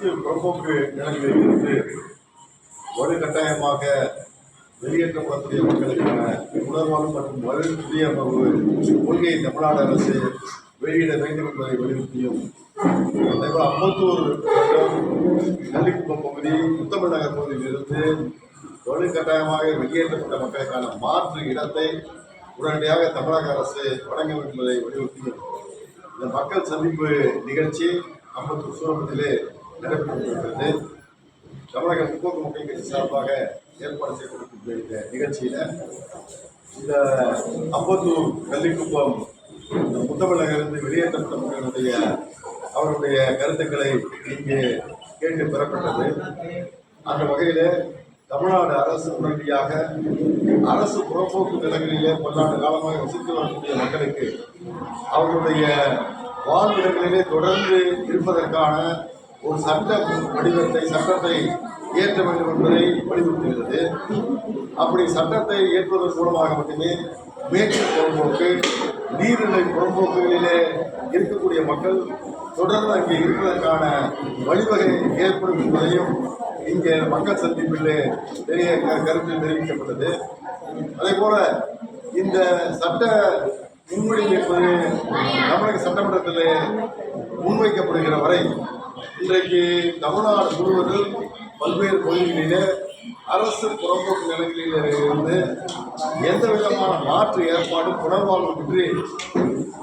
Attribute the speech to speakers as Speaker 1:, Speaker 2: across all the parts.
Speaker 1: அரசியல் புறம்போக்கு நிலைமையில் இருந்து ஒரு கட்டாயமாக வெளியேற்றப்படக்கூடிய மக்களுக்கான உணர்வாளம் மற்றும் மறு குடியமர்வு கொள்கையை தமிழ்நாடு அரசு வெளியிட வேண்டும் என்பதை வலியுறுத்தியும் அதேபோல் அம்பத்தூர் மற்றும் கள்ளிக்குப்பம் பகுதி முத்தமிழ் நகர் பகுதியிலிருந்து வலுக்கட்டாயமாக வெளியேற்றப்பட்ட மக்களுக்கான மாற்று இடத்தை உடனடியாக தமிழக அரசு வழங்க வேண்டும் என்பதை வலியுறுத்தியும். இந்த மக்கள் சந்திப்பு நிகழ்ச்சி அம்பத்தூர் சூரமத்திலே நடைபெற்று தமிழக முற்போக்கு மக்கள் கட்சி சார்பாக ஏற்பாடு செய்யப்பட்டிருக்கிற இந்த நிகழ்ச்சியில் இந்த அம்பத்தூர் கள்ளிக்குப்பம் இந்த முத்தமிழகிலிருந்து வெளியேற்றப்பட்ட மக்களுடைய அவருடைய கருத்துக்களை இங்கே கேட்டு பெறப்பட்டது. அந்த வகையில் தமிழ்நாடு அரசு உடனடியாக அரசு புறப்போக்கு நிலங்களிலே பல்லாண்டு காலமாக வசித்து வரக்கூடிய மக்களுக்கு அவர்களுடைய வாழ்விடங்களிலே தொடர்ந்து இருப்பதற்கான ஒரு சட்ட வடிவத்தை சட்டத்தை இயற்ற வேண்டும் என்பதை வலியுறுத்துகிறது. அப்படி சட்டத்தை இயற்றுவதன் மூலமாக மட்டுமே மேற்கு புறம்போக்கு நீர்நிலை புறம்போக்குகளிலே இருக்கக்கூடிய மக்கள் தொடர்ந்து அங்கே இருப்பதற்கான வழிவகை ஏற்படும் என்பதையும் இங்கே மக்கள் சந்திப்பிலே பெரிய க- தெரிவிக்கப்பட்டது. அதே போல இந்த சட்ட முன்மொழிவு என்பது தமிழக சட்டமன்றத்தில் முன்வைக்கப்படுகிற வரை இன்றைக்கு தமிழ்நாடு முழுவதும் பல்வேறு பகுதிகளிலே அரசு புறம்போக்கு நிலங்களில் இருந்து எந்த விதமான மாற்று ஏற்பாடும் புனர்வாழ்வுமின்றி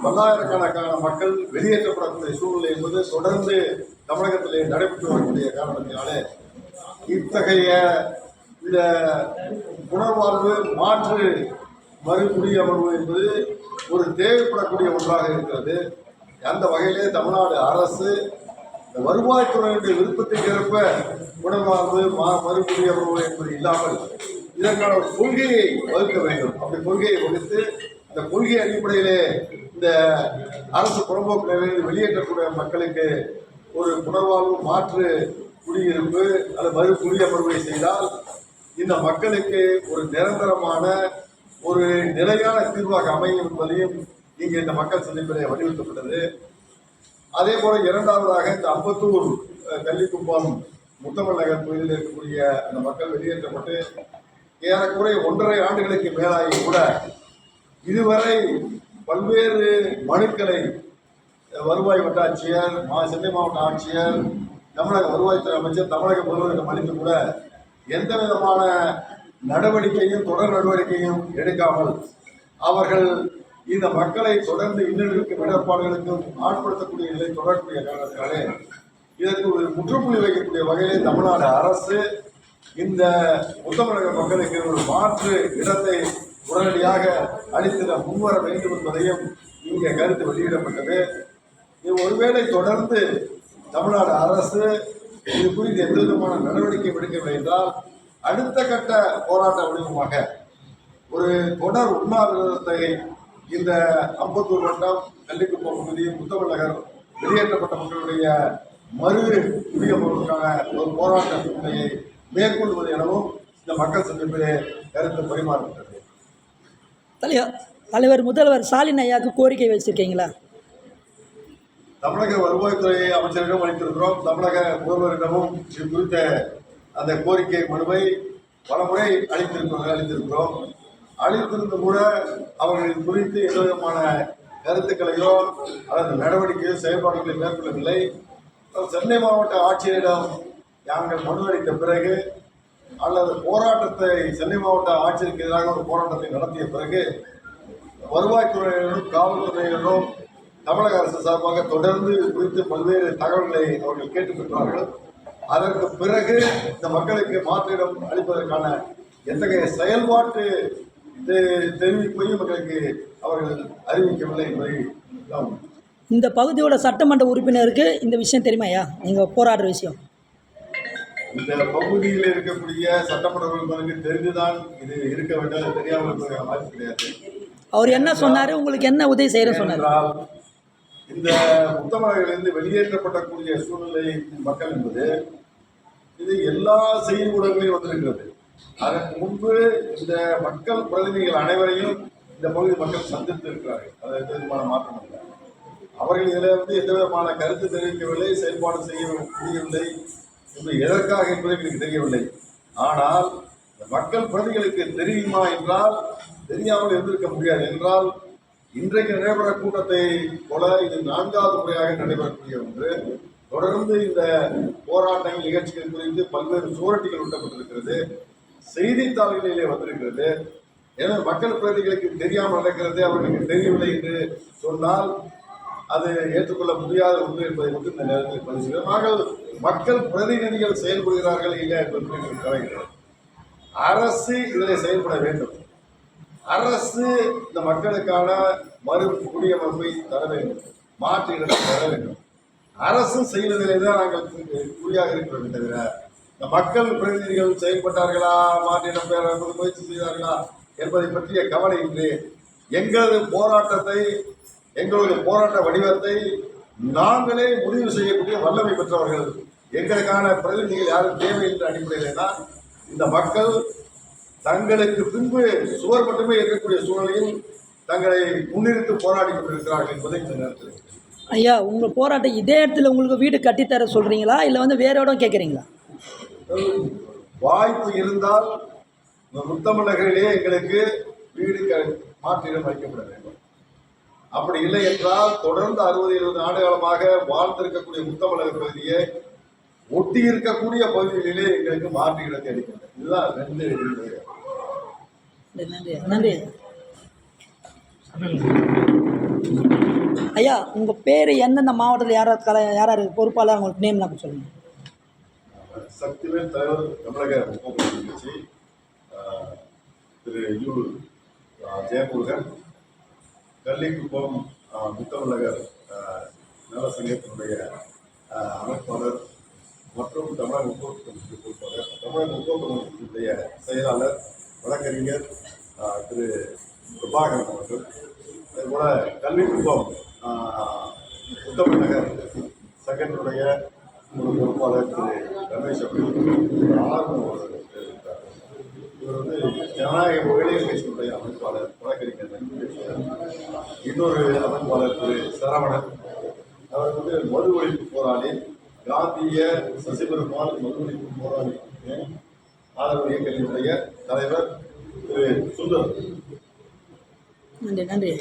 Speaker 1: பல்லாயிரக்கணக்கான மக்கள் வெளியேற்றப்படக்கூடிய சூழ்நிலை என்பது தொடர்ந்து தமிழகத்திலே நடைபெற்று வரக்கூடிய காரணத்தினாலே இத்தகைய இந்த புனர்வாழ்வு மாற்று மறுகுடியமர்வு என்பது ஒரு தேவைப்படக்கூடிய ஒன்றாக இருக்கிறது. அந்த வகையிலே தமிழ்நாடு அரசு இந்த வருவாய்த்துறையுடைய விருப்பத்துக்கு ஏற்ப புனர்வாழ்வு மா மறுகுடியமர்வு என்பது இல்லாமல் இதற்கான ஒரு கொள்கையை வகுக்க வேண்டும். அப்படி கொள்கையை வகுத்து அந்த கொள்கை அடிப்படையிலே இந்த அரசு புறம்போக்கு நிலையில் வெளியேற்றக்கூடிய மக்களுக்கு ஒரு புனர்வாழ்வு மாற்று குடியிருப்பு அல்லது மறு குடியமர்வை செய்தால் இந்த மக்களுக்கு ஒரு நிரந்தரமான ஒரு நிலையான தீர்வாக அமையும் என்பதையும் இங்கே இந்த மக்கள் சந்திப்பிலே வலியுறுத்தப்பட்டது. அதே போல இரண்டாவதாக இந்த அம்பத்தூர் அஹ், கள்ளிக்குப்பம் முத்தமிழ் நகர் பகுதியில் இருக்கக்கூடிய அந்த மக்கள் வெளியேற்றப்பட்டு ஏறக்குறைய ஒன்றரை ஆண்டுகளுக்கு மேலாகி கூட இதுவரை பல்வேறு மனுக்களை வருவாய் வட்டாட்சியர் மா சென்னை மாவட்ட ஆட்சியர் தமிழக வருவாய்த்துறை அமைச்சர் தமிழக முதல்வரிடம் அளித்து கூட எந்த விதமான நடவடிக்கையும் தொடர் நடவடிக்கையும் எடுக்காமல் அவர்கள் இந்த மக்களை தொடர்ந்து இன்னலுக்கும் இடர்பாடுகளுக்கும் ஆட்படுத்தக்கூடிய நிலை தொடரக்கூடிய காரணத்தினாலே இதற்கு ஒரு முற்றுப்புள்ளி வைக்கக்கூடிய வகையிலே தமிழ்நாடு அரசு இந்த முத்தமிழக மக்களுக்கு ஒரு மாற்று இடத்தை உடனடியாக அளித்திட முன்வர வேண்டும் என்பதையும் இங்கே கருத்து வெளியிடப்பட்டது. இது ஒருவேளை தொடர்ந்து தமிழ்நாடு அரசு இது குறித்து எந்த விதமான நடவடிக்கை எடுக்கவில்லை என்றால் அடுத்த கட்ட போராட்ட வடிவமாக ஒரு தொடர் உண்ணாவிரதத்தை இந்த அம்பத்தூர் வட்டம் கள்ளிக்குப்பம் பகுதி நகர் வெளியேற்றப்பட்ட மக்களுடைய மறு குடியமர்வுக்கான ஒரு போராட்ட சூழ்நிலையை மேற்கொள்வது எனவும் இந்த மக்கள் சந்திப்பிலே கருத்து
Speaker 2: தலைவர் தலைவர் முதல்வர் ஸ்டாலின் ஐயாவுக்கு கோரிக்கை வச்சுருக்கீங்களா
Speaker 1: தமிழக வருவாய்த்துறை அமைச்சரிடம் அளித்திருக்கிறோம். தமிழக முதல்வரிடமும் இது குறித்த அந்த கோரிக்கை மனுவை பலமுறை அளித்திருக்கிறோம் அளித்திருக்கிறோம். அளித்திருந்து கூட அவர்கள் குறித்து எந்த விதமான கருத்துக்களையோ அல்லது நடவடிக்கையோ செயல்பாடுகளை மேற்கொள்ளவில்லை. சென்னை மாவட்ட ஆட்சியரிடம் நாங்கள் மனு அளித்த பிறகு அல்லது போராட்டத்தை சென்னை மாவட்ட ஆட்சியருக்கு எதிராக ஒரு போராட்டத்தை நடத்திய பிறகு வருவாய்த்துறையினரும் காவல்துறையினரும் தமிழக அரசு சார்பாக தொடர்ந்து குறித்து பல்வேறு தகவல்களை அவர்கள் கேட்டு அதற்கு பிறகு இந்த மக்களுக்கு மாற்றிடம் அளிப்பதற்கான எத்தகைய செயல்பாட்டு தெரிவிப்பையும் மக்களுக்கு அவர்கள் அறிவிக்கவில்லை என்பதை
Speaker 2: இந்த பகுதியோட சட்டமன்ற உறுப்பினருக்கு இந்த விஷயம் தெரியுமாய்யா? நீங்கள் போராடுற விஷயம்.
Speaker 1: இந்த பகுதியில் இருக்கக்கூடிய சட்டமன்ற உறுப்பினருக்கு தெரிந்துதான் இது இருக்க வேண்டும். தெரியாமல் கிடையாது.
Speaker 2: அவர் என்ன சொன்னார்? உங்களுக்கு என்ன உதவி செய்கிறேன்னு சொன்னார்?
Speaker 1: இந்த முத்தமிழர்களிலிருந்து வெளியேற்றப்படக்கூடிய சூழ்நிலை மக்கள் என்பது இது எல்லா செய்தி ஊடகங்களையும் வந்திருக்கிறது. அதற்கு முன்பு இந்த மக்கள் பிரதிநிதிகள் அனைவரையும் இந்த பகுதி மக்கள் சந்தித்து இருக்கிறார்கள் அது எந்த விதமான மாற்றம் இல்லை. அவர்கள் இதில் வந்து எந்த விதமான கருத்து தெரிவிக்கவில்லை செயல்பாடு செய்ய முடியவில்லை என்று எதற்காக என்பது எனக்கு தெரியவில்லை. ஆனால் இந்த மக்கள் பிரதிகளுக்கு தெரியுமா என்றால் தெரியாமல் இருந்திருக்க முடியாது. என்றால் இன்றைக்கு நடைபெற கூட்டத்தை போல இது நான்காவது முறையாக நடைபெறக்கூடிய ஒன்று. தொடர்ந்து இந்த போராட்டங்கள் நிகழ்ச்சிகள் குறித்து பல்வேறு சுவரட்டிகள் ஒட்டப்பட்டிருக்கிறது செய்தித்தாள்களிலே வந்திருக்கிறது. எனவே மக்கள் பிரதிகளுக்கு தெரியாமல் நடக்கிறது அவர்களுக்கு தெரியவில்லை என்று சொன்னால் அது ஏற்றுக்கொள்ள முடியாத ஒன்று என்பதை மட்டும் இந்த நேரத்தில் பதிவு செய்கிறோம் மக்கள் பிரதிநிதிகள் செயல்படுகிறார்கள் இல்லை என்பது எங்களுக்கு கலைகிறது அரசு இதில் செயல்பட வேண்டும். அரசு இந்த மக்களுக்கான மறு குடியமைப்பை தர வேண்டும். மாற்று இடத்தை தர வேண்டும். அரசு செய்வதிலே தான் நாங்கள் குறியாக இருக்கிறோம் தவிர இந்த மக்கள் பிரதிநிதிகள் செயல்பட்டார்களா? மாற்றிடம் பெற முயற்சி செய்தார்களா என்பதை பற்றிய கவலை இன்றி எங்களது போராட்டத்தை எங்களுடைய போராட்ட வடிவத்தை நாங்களே முடிவு செய்யக்கூடிய வல்லமை பெற்றவர்கள். எங்களுக்கான பிரதிநிதிகள் யாரும் தேவை என்ற அடிப்படையில் தான் இந்த மக்கள் தங்களுக்கு பின்பு சுவர் மட்டுமே இருக்கக்கூடிய சூழலில் தங்களை முன்னிறுத்து போராடி கொண்டிருக்கிறார்கள் என்பதை இந்த நேரத்தில்.
Speaker 2: ஐயா உங்கள் போராட்டம் இதே இடத்துல உங்களுக்கு வீடு கட்டித்தர சொல்கிறீங்களா இல்லை வந்து வேற இடம் கேட்குறீங்களா
Speaker 1: வாய்ப்பு இருந்தால் இந்த எங்களுக்கு வீடு மாற்றிடம் வைக்கப்பட வேண்டும். அப்படி இல்லை என்றால் தொடர்ந்து அறுபது எழுபது ஆண்டு காலமாக வாழ்ந்திருக்கக்கூடிய முத்தமிழர் பகுதியை ஒட்டி இருக்கக்கூடிய பகுதிகளிலே எங்களுக்கு மாற்று இடத்தை அளிக்கின்றன இதுதான் ரெண்டு
Speaker 2: நன்றி நன்றி. ஐயா உங்கள் பேர் எந்தெந்த மாவட்டத்தில் யார் யார் பொறுப்பாளர் உங்களுக்கு நேம்லாம் சொல்லுங்கள்
Speaker 1: சக்திவேல் தலைவர் தமிழக முப்பது கட்சி திரு யு ஜெயமுருகன் கள்ளிக்குப்பம் முத்தமிழகர் ஆஹ், நல சங்கத்தினுடைய அமைப்பாளர் மற்றும் தமிழக முற்போக்கு கட்சிக்கு பொறுப்பாளர். தமிழக முற்போக்கு செயலாளர் வழக்கறிஞர் திரு பிரபாகரன் அவர்கள் அதுபோல கல்விக்குப்பம் முத்தமிழகர் சங்கத்தினுடைய பொறுப்பாளர் திரு ரமேஷ் அவர்கள் ஆர்வம் அவர்கள் இருக்கிறார். இவர் வந்து ஜனநாயக மகளிர் கட்சியினுடைய அமைப்பாளர் வழக்கறிஞர் இன்னொரு அமைப்பாளர் திரு சரவணன் அவர் வந்து மது ஒழிப்பு போராளி காந்திய சசிபெருமாள் மது ஒழிப்பு போராளி ஆதரவு இயக்கத்தினுடைய தலைவர் திரு சுந்தர்.
Speaker 2: நன்றி நன்றி